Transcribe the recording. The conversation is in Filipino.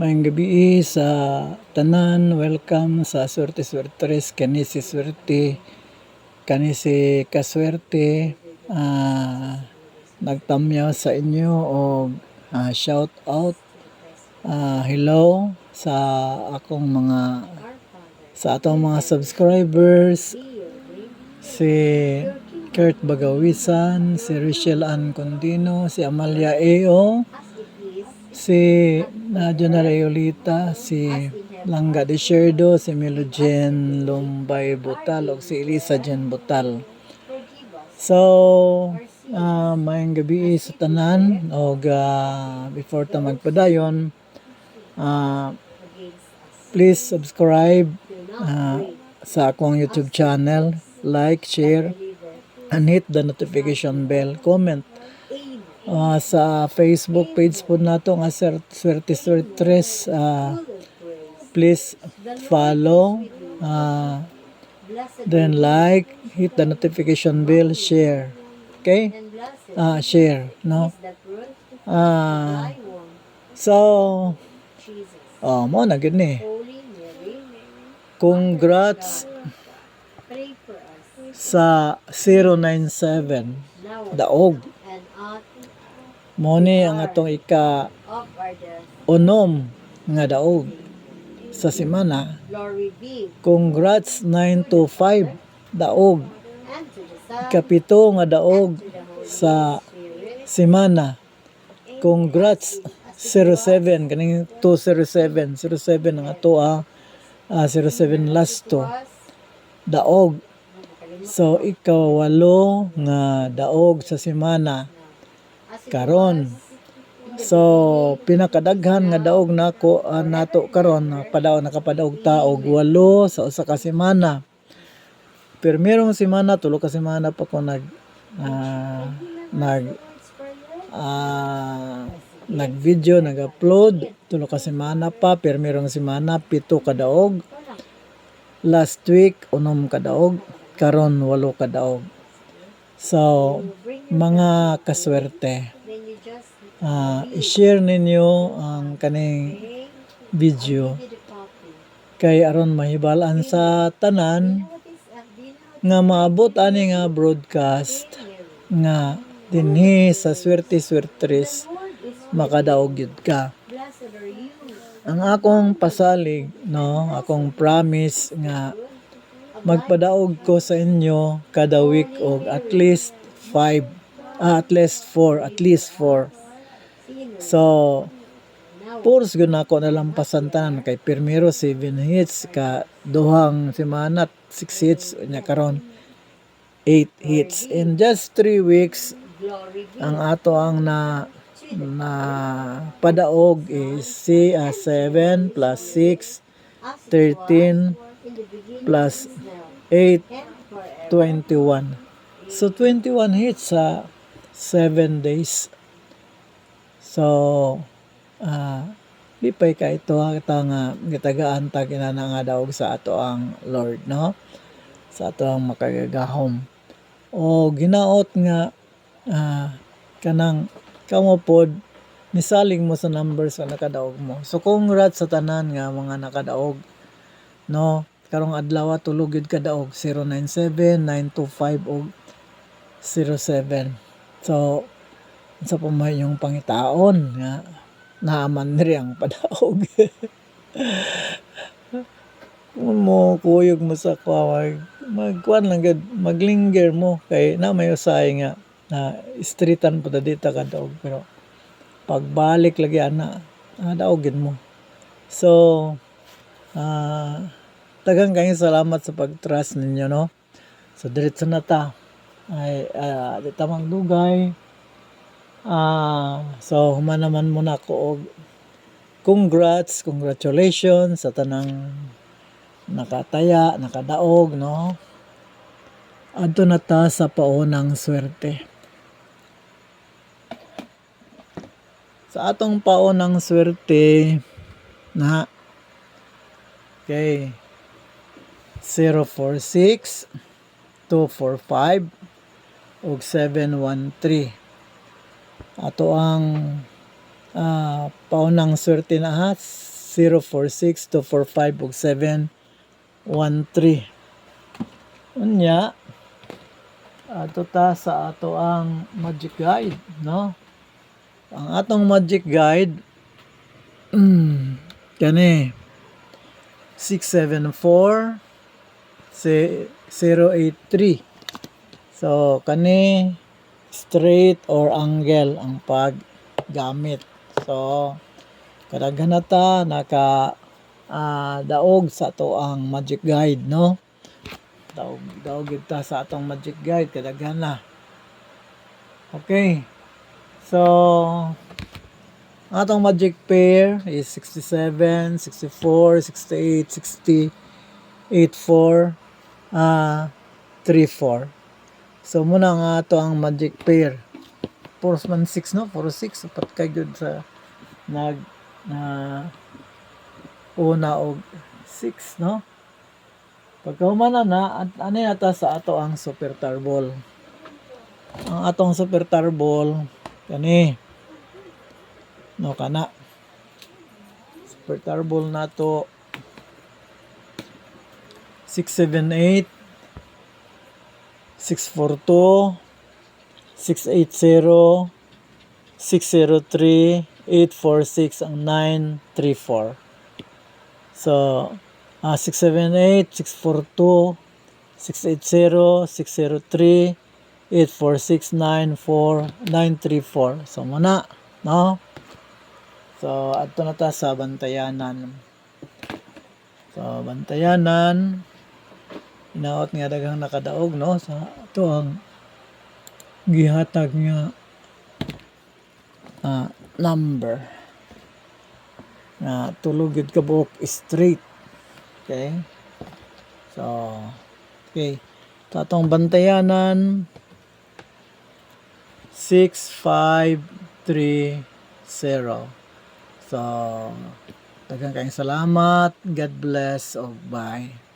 Mayang gabi sa tanan, welcome sa Swerte Swertres, kani si Swerte, kani si Kaswerte, ah, nagtamyaw sa inyo o ah, shout out, ah, hello sa akong mga sa atong mga subscribers, si Kurt Bagawisan, si Rachel Ann Condino, si Amalia Eo, si Nadia Narayolita, si Langga de Sherdo, si Melogen Lumbay Butal, o si Elisa Jen Butal. So, uh, mayang gabi sa tanan, o before ta magpadayon, ah, please subscribe ah, sa akong YouTube channel, like, share, and hit the notification bell, comment Ah, sa Facebook page po nato nga Sir Swerte Swertres ah, please follow ah, then like hit the notification bell share. Okay? Ah share no? Ah so oh mo na gid ni congrats sa 097 daog And out mo ni ang atong ika unom nga daog sa semana. Congrats 9 to 5 daog. To Kapito nga daog to sa semana. Congrats 07 kaning 207 07 ang ato ah Ah, 07 last to daog. So ikaw walo nga daog sa semana karon. So pinakadaghan nga daog nako ah, nato karon ah, padaw nakapadaog ta og walo sa usa ka semana. Pirmerong semana tulo ka semana pa ko nag ah, nag ah, nag-video, nag-upload tulo ka semana pa, pirmerong semana pito ka daog. Last week unom ka daog, karon walo ka daog. So mga kaswerte. Ah i-share ninyo ang kaning video. Kay aron mahibalaan sa tanan uh, nga maabot ani nga broadcast nga dinhi sa swerte swertres. Makadaog gyud ka. Ang akong pasalig no? Akong promise nga magpadaog ko sa inyo kada week og at least 5 ah, at least 4 at least 4 Sinner. so Purs gud na ako nalampasan tanan kay primero 7 hits ka duhang semana 6 hits nya karon 8 hits in just 3 weeks ang ato ang na na padaog is si 7 plus 6 As 13 it was in the beginning, plus now, 8 and forever. 21 so 21 hits sa 7 days. So ah lipay ka ito ita nga gitagaan ta kinana nga daog sa ato ang Lord no? Sa ato ang makagagahom. O ginaot nga ah, kanang kamo pod misaling mo sa numbers nga nakadaog mo. So congrats sa tanan nga mga nakadaog no? Karong adlaw tulog yun kadaog 097 925 og 07 so sa pumay yung pangitaon nga naaman rin ang padaog mo kuyog mo sa kwa mag magkuan lang gud maglinger mo. Kay na may usay nga na streetan po da dita ka daog pero pagbalik lagi ana ah, daogin mo. So ah tagang kayong salamat sa pag-trust ninyo no? So diretso na ta ay uh, tamang dugay. Ah so human naman muna ko og congrats congratulations sa tanang nakataya nakadaog no? Adto na ta sa paunang swerte. Sa atong paunang swerte na okay 046 245 ug 713 ato ang ah, paunang swerte na ha 046 245 ug 713 unya ato ta sa ato ang magic guide no? Ang atong magic guide mm, kani 674 si 083 so kani straight or angle ang paggamit. So kadaghan na ta naka ah, daog sa to ang magic guide no? Daog daog ta sa atong magic guide kadaghan na okay. So atong magic pair is 67 64 68 60 84 ah 34 so muna nga ato ang magic pair. 4 man 6 no? 4 6 upat kay gud sa nag na una og 6 no? Pagka humana na at ano yata sa ato ang super tarbol ang atong super tarbol kani no kana. Super tarbol na to. 678 642 680 603 846 ang 934 so ah 678 642 680 603 846 94 934 so muna no? So adto na ta sa bantayanan. So bantayanan inaot nga daghang nakadaog no? Sa ito ang gihatag nga ah, number na tulog yun ka buok straight. Okay? So okay. Tatong bantayanan. 6530 so daghang kayong salamat. God bless. O bye